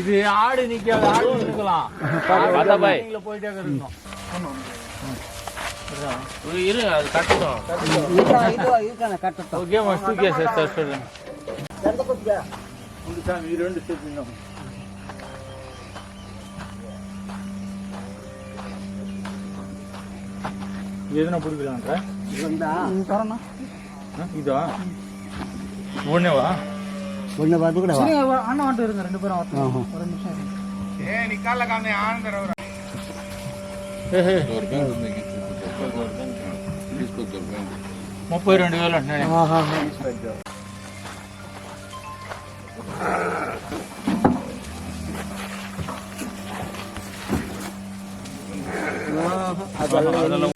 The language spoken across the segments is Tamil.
இது ஆடு நிக்காது ஆடு இருக்கலாம். போயிட்டே இருக்கணும். இரு அது கட்டட்டும். கட்டட்டும். ஓகே மஸ் தூக்கியா சார் சார் இதா ஒன்னேவா அண்ணன் வந்துட்டு இருங்க ரெண்டு பேரும் வரட்டும். ஒரு நிமிஷம் இருங்க. ముప్పై రెండు వేలు అంటున్నాను அதெல்லாம்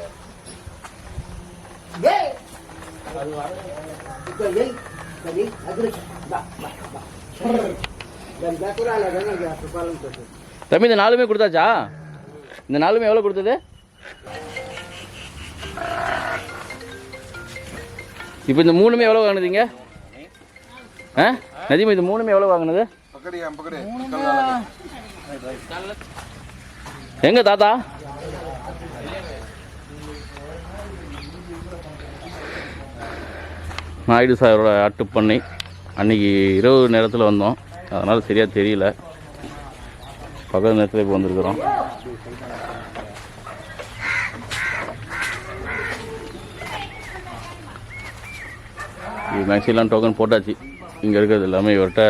தம்பி இந்த நாலுமே கொடுத்தாச்சா? இந்த நாலுமே எவ்வளோ கொடுத்தது? இப்போ இந்த மூணுமே எவ்வளோ வாங்கினதீங்க ஆ? நதிமா இது மூணுமே எவ்வளோ வாங்கினது? எங்க தாத்தா? நாயுடு சாரோட ஆட்டுப்பண்ணை அன்னைக்கு இரவு நேரத்தில் வந்தோம். அதனால் சரியாக தெரியல. பகல் நேரத்தில் இப்போ வந்திருக்கிறோம். இது மேக்ஸிலாம் டோக்கன் போட்டாச்சு. இங்கே இருக்கிறது எல்லாமே இவர்கிட்ட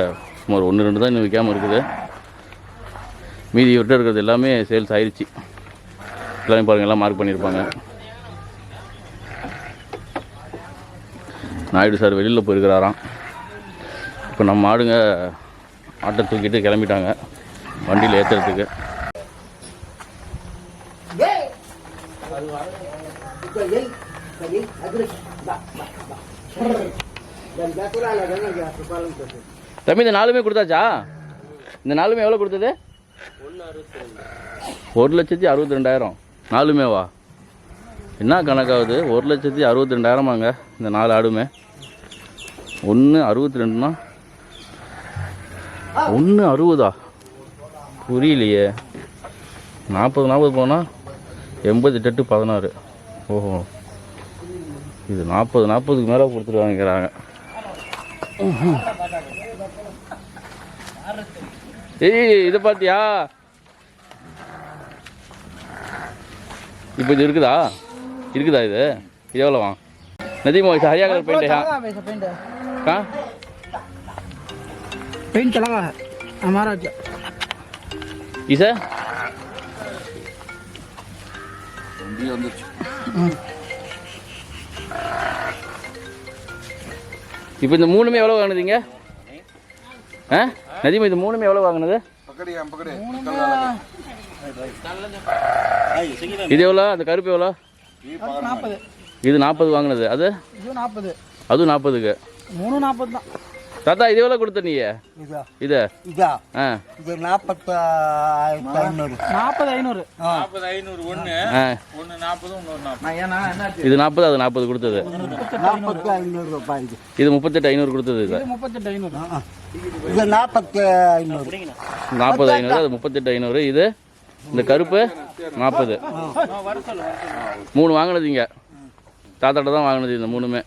சுமார் ஒன்று ரெண்டு தான் இன்னும் விற்காமல் இருக்குது. மீதி இவர்கிட்ட இருக்கிறது எல்லாமே சேல்ஸ் ஆயிடுச்சு எல்லாமே பாருங்கள் எல்லாம் மார்க் பண்ணியிருப்பாங்க நாயுடு சார் வெளியில் போயிருக்கிறாராம். இப்போ நம்ம ஆடுங்க ஆட்டை தூக்கிட்டு கிளம்பிட்டாங்க. வண்டியில் ஏற்றுறதுக்கு தம்பி இந்த நாலுமே கொடுத்தாச்சா? இந்த நாலுமே எவ்வளோ கொடுத்தது? ஒரு லட்சத்தி அறுபத்தி ரெண்டாயிரம் நாலுமேவா? என்ன கணக்காகுது? ஒரு லட்சத்தி அறுபத்தி ரெண்டாயிரமாங்க இந்த நாலு ஆடுமே. ஒன்று அறுபத்தி ரெண்டுனா ஒன்று அறுபதா? புரியலையே. நாற்பது நாற்பது போனால் எண்பது எட்டு பதினாறு. ஓஹோ. இது நாற்பது நாற்பதுக்கு மேலே கொடுத்துட்டு வாங்கிக்கிறாங்க ஏய் இதை பார்த்தியா இப்போ இது இருக்குதா? இருக்குதா இது? இது எவ்வளோவா? நதிமோ இது ஹரியா கலர் चला वैसे पेंट கா पेंट चला हुआ है हमारा क्या இசை இப்போ இந்த மூணுமே எவ்வளோ வாங்கினதீங்க ஆ நதிமா இது மூணுமே எவ்வளோ வாங்கினது இது எவ்வளோ அந்த கருப்பு எவ்வளோ நாற்பது இது நாற்பது வாங்கினது அது இது நாற்பது அதுவும் நாற்பதுக்கு மூணு நாற்பது தான் தாத்தா இது எவ்வளோ கொடுத்த நீ இதா. இது? இதா. ஆ. இது நாற்பத்தி ஐநூறு. நாற்பது ஐநூறு. நாற்பது ஐநூறு ஒன்று ஆ. ஒன்று நாற்பது இன்னொரு இது நாற்பது அது நாற்பது கொடுத்தது. நாற்பத்தி ஐநூறு ரூபாய் இது. இது முப்பத்தெட்டு ஐநூறு கொடுத்தது இது. இது முப்பத்தெட்டு ஐநூறு. இது நாற்பத்தி ஐநூறு. நாற்பது ஐநூறு அது முப்பத்தெட்டு ஐநூறு. இது இந்த கருப்பு நாற்பது மூணு வாங்கினதுங்க தாத்தாட்ட தான் வாங்கினது இந்த மூணுமே.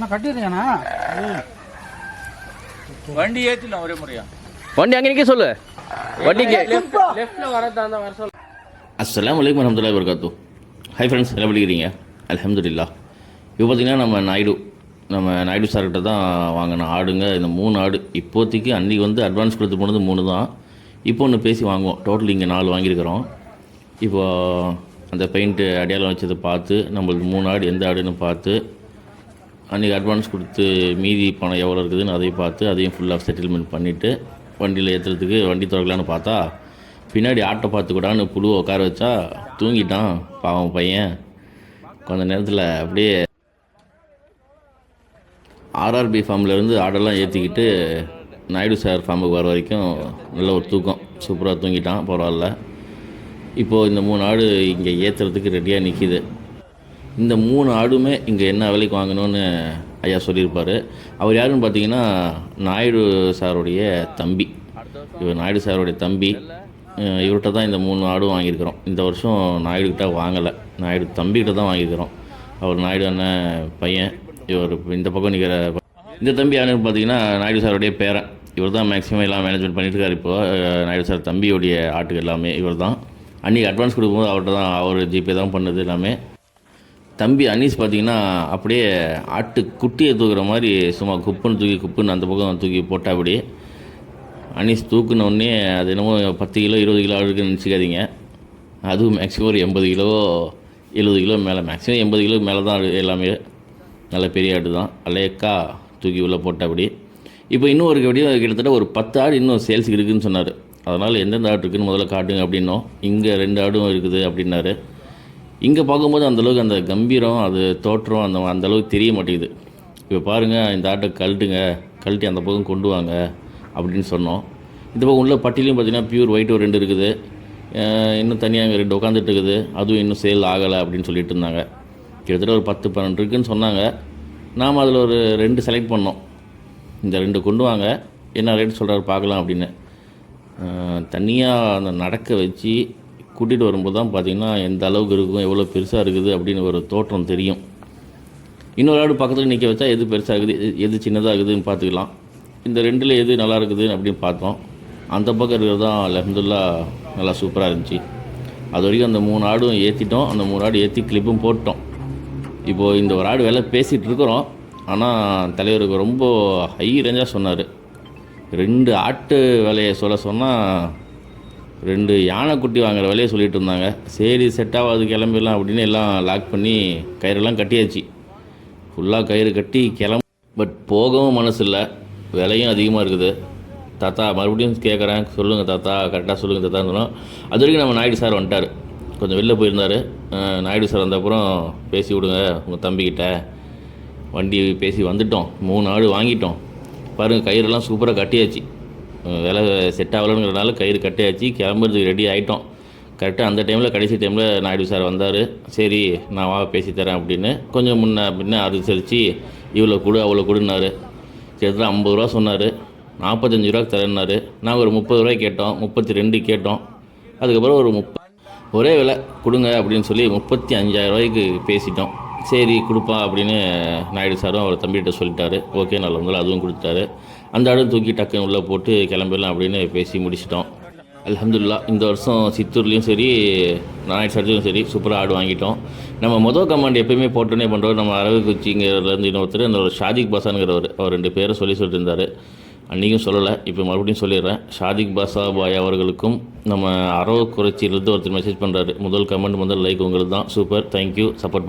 நான் கட்டிடுறேண்ணா வண்டி ஏற்றிடலாம் ஒரே முறையா? வண்டி அங்கே நிற்க சொல்லு. வண்டிக்கு. லெஃப்ட்ல வரதா இருந்தா வர சொல்ல. அஸ்ஸலாமு அலைக்கும் வரமத்துல்லாஹி வபரகாத்து ஹை ஃப்ரெண்ட்ஸ் என்ன படிக்கிறீங்க அல்ஹம்துலில்லா இப்போ பார்த்தீங்கன்னா நம்ம நாயுடு நம்ம நாயுடு சார்கிட்ட தான் வாங்கின ஆடுங்க. இந்த மூணு ஆடு இப்போதைக்கு அன்றைக்கி வந்து அட்வான்ஸ் கொடுத்து போனது மூணு தான். இப்போ ஒன்று பேசி வாங்குவோம். டோட்டல் இங்கே நாலு வாங்கியிருக்கிறோம். இப்போ அந்த பெயிண்ட்டு அடையாளம் வச்சதை பார்த்து நம்மளுக்கு மூணு ஆடு எந்த ஆடுன்னு பார்த்து அன்றைக்கி அட்வான்ஸ் கொடுத்து மீதி பணம் எவ்வளோ இருக்குதுன்னு அதையும் பார்த்து அதையும் ஃபுல்லாக செட்டில்மெண்ட் பண்ணிவிட்டு வண்டியில் ஏற்றுறதுக்கு வண்டி திறக்கலான்னு பார்த்தா பின்னாடி ஆட்டை பார்த்து கூடான்னு புழுவை உட்கார வச்சா தூங்கிட்டான் பாவம் பையன். கொஞ்ச நேரத்தில் அப்படியே ஆர்ஆர்பி ஃபார்ம்லேருந்து ஆடெல்லாம் ஏற்றிக்கிட்டு நாயுடு சார் ஃபார்முக்கு வர வரைக்கும் நல்ல ஒரு தூக்கம். சூப்பராக தூங்கிட்டான் பரவாயில்ல. இப்போது இந்த மூணு ஆடு இங்கே ஏற்றுறதுக்கு ரெடியாக நிற்கிது இந்த மூணு ஆடுமே இங்கே என்ன விலைக்கு வாங்கணும்னு ஐயா சொல்லியிருப்பார். அவர் யாருன்னு பார்த்தீங்கன்னா நாயுடு சாருடைய தம்பி. இவர் நாயுடு சாருடைய தம்பி. இவர்கிட்ட தான் இந்த மூணு ஆடும் வாங்கியிருக்கிறோம். இந்த வருஷம் நாயுடுகிட்ட வாங்கலை. நாயுடு தம்பிகிட்ட தான் வாங்கியிருக்கிறோம். அவர் நாயுடு அண்ணன் பையன். இவர் இந்த பக்கம் நிற்கிற இந்த தம்பி யாருன்னு பார்த்தீங்கன்னா நாயுடு சாருடைய பேரன். இவர் தான் மேக்ஸிமம் எல்லாம் மேனேஜ்மெண்ட் பண்ணிட்டு இருக்காரு இப்போ நாயுடு சார் தம்பியோடைய ஆட்டுக்கு எல்லாமே இவர் தான். அன்றைக்கி அட்வான்ஸ் கொடுக்கும்போது அவர்கிட்ட தான் அவர் ஜிபே தான் பண்ணது எல்லாமே. தம்பி அனீஸ் பார்த்தீங்கன்னா அப்படியே ஆட்டு குட்டியை தூக்குற மாதிரி சும்மா குப்புன்னு தூக்கி குப்புன்னு அந்த பக்கம் தூக்கி போட்டா அப்படி அனீஸ் தூக்குனோடனே அது என்னமோ பத்து கிலோ இருபது கிலோ இருக்குன்னு நினச்சிக்காதீங்க. அதுவும் மேக்ஸிமம் ஒரு எண்பது கிலோ எழுபது கிலோ மேலே. மேக்ஸிமம் எண்பது கிலோ மேலே தான் எல்லாமே. நல்ல பெரிய ஆடு தான். அலையக்கா தூக்கி உள்ளே போட்டபடி இப்போ இன்னும் ஒரு கபடி கிட்டத்தட்ட ஒரு பத்து ஆடு இன்னும் சேல்ஸுக்கு இருக்குதுன்னு சொன்னார். அதனால் எந்தெந்த ஆடு இருக்குதுன்னு முதல்ல காட்டுங்க அப்படின்னோம். இங்கே ரெண்டு ஆடும் இருக்குது அப்படின்னாரு. இங்கே பார்க்கும்போது அந்தளவுக்கு அந்த கம்பீரம் அது தோற்றம் அந்த அந்தளவுக்கு தெரிய மாட்டேங்குது. இப்போ பாருங்கள் இந்த ஆட்டை கழட்டுங்க கழட்டி அந்த பக்கம் கொண்டு வாங்க அப்படின்னு சொன்னோம். இந்த பக்கம் உள்ள பட்டிலையும் பார்த்திங்கன்னா பியூர் ஒயிட் ஒரு ரெண்டு இருக்குது. இன்னும் தனியாக அங்கே ரெண்டு உட்காந்துட்டு இருக்குது. அதுவும் இன்னும் சேல் ஆகலை அப்படின்னு சொல்லிட்டு இருந்தாங்க. கிட்டத்தட்ட ஒரு பத்து பன்னெண்டு இருக்குன்னு சொன்னாங்க. நாம் அதில் ஒரு ரெண்டு செலக்ட் பண்ணோம். இந்த ரெண்டு கொண்டு வாங்க என்ன ரேட் சொல்கிறாரு பார்க்கலாம் அப்படின்னு. தனியாக அந்த நடக்க வச்சு கூட்டிகிட்டு வரும்போது தான் பார்த்திங்கன்னா எந்த அளவுக்கு இருக்கும்? எவ்வளோ பெருசாக இருக்குது? அப்படின்னு ஒரு தோற்றம் தெரியும். இன்னொரு ஆடு பக்கத்தில் நிற்க வச்சா எது பெருசாக இருக்குது எது- சின்னதாக இருக்குதுன்னு பார்த்துக்கலாம் இந்த ரெண்டில் எது நல்லா இருக்குது? அப்படின்னு பார்த்தோம். அந்த பக்கம் இருக்கிறது தான் அலமதுல்லா நல்லா சூப்பராக இருந்துச்சு. அது வரைக்கும் அந்த மூணு ஆடும் ஏற்றிட்டோம் அந்த மூணு ஆடு ஏற்றி கிளிப்பும் போட்டோம் இப்போது இந்த ஒரு ஆடு வேலை பேசிகிட்டு இருக்கிறோம். ஆனால் தலைவருக்கு ரொம்ப ஹை ரேஞ்சாக சொன்னார். ரெண்டு ஆட்டு விலையை சொல்ல சொன்னால் ரெண்டு யானைக்குட்டி வாங்குற வேலையை சொல்லிட்டு இருந்தாங்க. சரி செட் ஆகாது கிளம்பிடலாம் அப்படின்னு எல்லாம் லாக் பண்ணி கயிறெல்லாம் கட்டியாச்சு. ஃபுல்லாக கயிறு கட்டி கிளம்ப. பட் போகவும் மனசு இல்லை விலையும் அதிகமாக இருக்குது. தாத்தா மறுபடியும் கேட்குறேன் சொல்லுங்கள் தாத்தா கரெக்டாக சொல்லுங்கள் தாத்தான்னு சொன்னோம். அது வரைக்கும் நம்ம நாயுடு சார் வந்துட்டார். கொஞ்சம் வெளில போயிருந்தார். நாயுடு சார் வந்தப்புறம் பேசி விடுங்க உங்கள் தம்பிக்கிட்ட வண்டி பேசி வந்துட்டோம். மூணு ஆடு வாங்கிட்டோம். பாருங்கள் கயிறெல்லாம் சூப்பராக கட்டியாச்சு. வேலை செட் ஆகலங்கிறனால கயிறு கட்டையாச்சு. கிளம்புறதுக்கு ரெடி ஆகிட்டோம் கரெக்டாக அந்த டைமில் கடைசி டைமில் நாயுடு சார் வந்தார். சரி நான் வா பேசி தரேன் அப்படின்னு. கொஞ்சம் முன்ன பின்ன அனுசரித்து இவ்வளோ கொடு அவ்வளோ கொடுன்னாரு. கிட்டத்தட்ட ஐம்பது ரூபா சொன்னார். நாற்பத்தஞ்சு ரூபா தரேன்னாரு. நாங்கள் ஒரு முப்பது ரூபாய் கேட்டோம். முப்பத்தி ரெண்டு கேட்டோம். அதுக்கப்புறம் ஒரு முப்ப ஒரே விலை கொடுங்க அப்படின்னு சொல்லி முப்பத்தி அஞ்சாயிரம் ரூபாய்க்கு பேசிட்டோம். சரி கொடுப்பா அப்படின்னு நாயுடு சாரும் அவர் தம்பிகிட்ட சொல்லிட்டாரு. ஓகே நல்ல முதல்ல அதுவும் கொடுத்தாரு அந்த ஆடும் தூக்கி டக்குன்னு உள்ளே போட்டு கிளம்பிடலாம் அப்படின்னு பேசி முடிச்சிட்டோம். அலமதுல்லா இந்த வருஷம் சித்தூர்லேயும் சரி நாராயண் சார்ஜிலும் சரி சூப்பராக ஆடு வாங்கிட்டோம். நம்ம மொதல் கமாண்ட் எப்பயுமே போட்டோன்னே பண்ணுறோம் நம்ம அரவு குச்சிங்கிறதுலேருந்து இன்னொருத்தர் அந்த ஒரு ஷாதிக் பாசானுங்கிறவர் அவர் ரெண்டு பேரை சொல்லி சொல்லிட்டு இருந்தார் அன்றைக்கும் சொல்லலை இப்போ மறுபடியும் சொல்லிடுறேன். ஷாதிக் பாசா பாய் அவர்களுக்கும் நம்ம அரவ குறைச்சியிலிருந்து ஒருத்தர் மெசேஜ் பண்ணுறாரு முதல் கமெண்ட் முதல் லைக் உங்களுக்கு தான் சூப்பர் தேங்க்யூ சப்போர்ட் பண்ண.